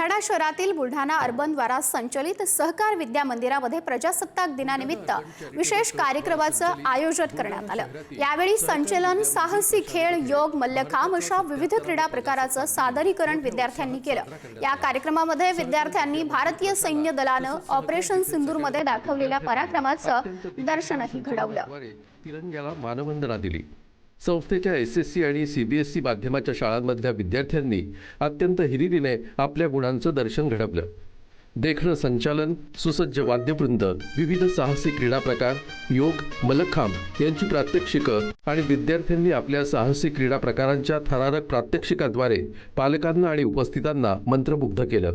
बुलढाणा शहरातील बुलढाणा अर्बन द्वारा संचलित सहकार विद्या मंदिरामध्ये प्रजासत्ताक दिनानिमित्त विशेष कार्यक्रमाचं आयोजन करण्यात आलं. यावेळी संचलन साहसी खेळ योग मल्लखांब अशा विविध क्रीडा प्रकाराचं सादरीकरण विद्यार्थ्यांनी केलं. या कार्यक्रमामध्ये विद्यार्थ्यांनी भारतीय सैन्य दलानं ऑपरेशन सिंदूरमध्ये दाखवलेल्या पराक्रमाचं दर्शनही घडवलं. तिरंग्याला मानवंदना दिली. संस्थेच्या एस एस सी आणि सी बी एस सी माध्यमाच्या शाळांमधल्या विद्यार्थ्यांनी अत्यंत हिरिरीने आपल्या गुणांचं दर्शन घडवलं. देखणं संचालन सुसज्ज वाद्यवृंद विविध साहसी क्रीडा प्रकार योग मलखांब यांची प्रात्यक्षिकं आणि विद्यार्थ्यांनी आपल्या साहसी क्रीडा प्रकारांच्या थरारक प्रात्यक्षिकाद्वारे पालकांना आणि उपस्थितांना मंत्रमुग्ध केलं.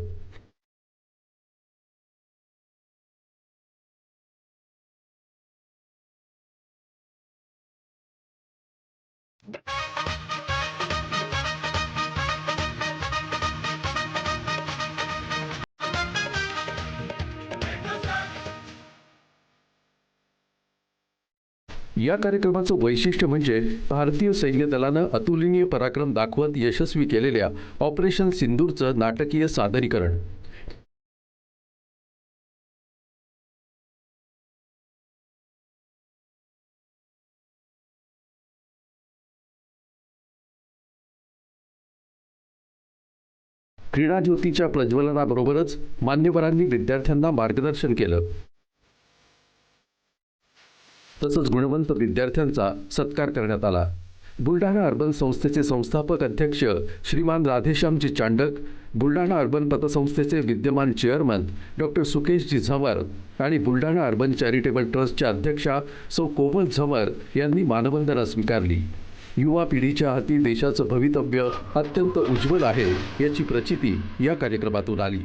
या कार्यक्रमाचं वैशिष्ट्य म्हणजे भारतीय सैन्य दलानं अतुलनीय पराक्रम दाखवत यशस्वी केलेल्या ऑपरेशन सिंदूरचं नाटकीय सादरीकरण. क्रीडा ज्योतीच्या प्रज्वलनाबरोबरच मान्यवरांनी विद्यार्थ्यांना मार्गदर्शन केलं. तसंच गुणवंत विद्यार्थ्यांचा सत्कार करण्यात आला. बुलढाणा अर्बन संस्थेचे संस्थापक अध्यक्ष श्रीमान राधेश्यामजी चांडक बुलढाणा अर्बन पतसंस्थेचे विद्यमान चेअरमन डॉक्टर सुकेशजी झंवर आणि बुलढाणा अर्बन चॅरिटेबल ट्रस्टच्या अध्यक्षा सौ कोमल झंवर यांनी मानवंदना स्वीकारली. युवा पिढीच्या हाती देशाचं भवितव्य अत्यंत उज्ज्वल आहे याची प्रचिती या कार्यक्रमातून आली.